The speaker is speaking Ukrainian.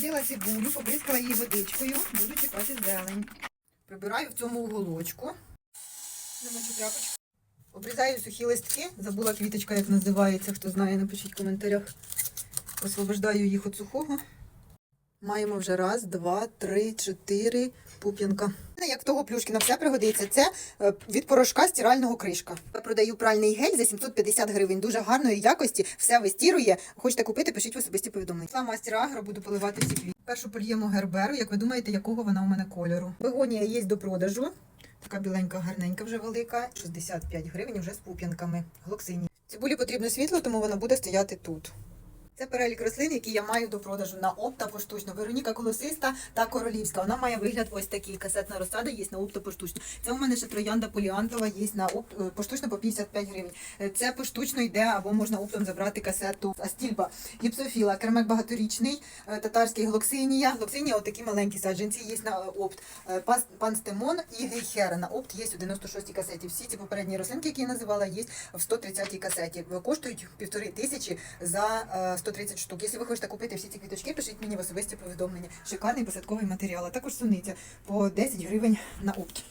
Посадила цибулю, побризкала її водичкою, буду чекати зелень. Прибираю в цьому уголочку. Замочу тряпочку. Обрізаю сухі листки. Забула квіточка, як називається. Хто знає, напишіть в коментарях. Освобождаю їх від сухого. Маємо вже раз, два, три, чотири пуп'янка. Як того плюшкіна все пригодиться. Це е, від порошка стирального кришка. Продаю пральний гель за 750 гривень. Дуже гарної якості. Все вистірує. Хочете купити, пишіть в особисті повідомлення. Це мастер агро, буду поливати всі квіти. Першу польємо герберу. Як ви думаєте, якого вона у мене кольору? Бегонія є до продажу. Така біленька, гарненька вже велика. 65 гривень вже з пуп'янками. Глоксині. Цибулі потрібно світло, тому вона буде стояти тут. Це перелік рослин, які я маю до продажу на опта поштучно. Вероніка колосиста та королівська. Вона має вигляд ось такий. Касетна розсада є на опта поштучно. Це у мене ще троянда поліантова є на опт е, поштучно по 55 гривень. Е, Це поштучно йде або можна оптом забрати касету Астільба. Гіпсофіла, кермек багаторічний, е, татарський глоксинія. Глоксинія отакі маленькі саджанці є на опт. Панстемон і гейхера на опт є у 96 касеті. Всі ці попередні рослинки, які я називала, є в 130 касеті. Коштують півтори тисячі за е, 130 штук. Якщо ви хочете купити всі ці квіточки, пишіть мені в особисті повідомлення. Шикарний посадковий матеріал. А також суниця по 10 гривень на опт.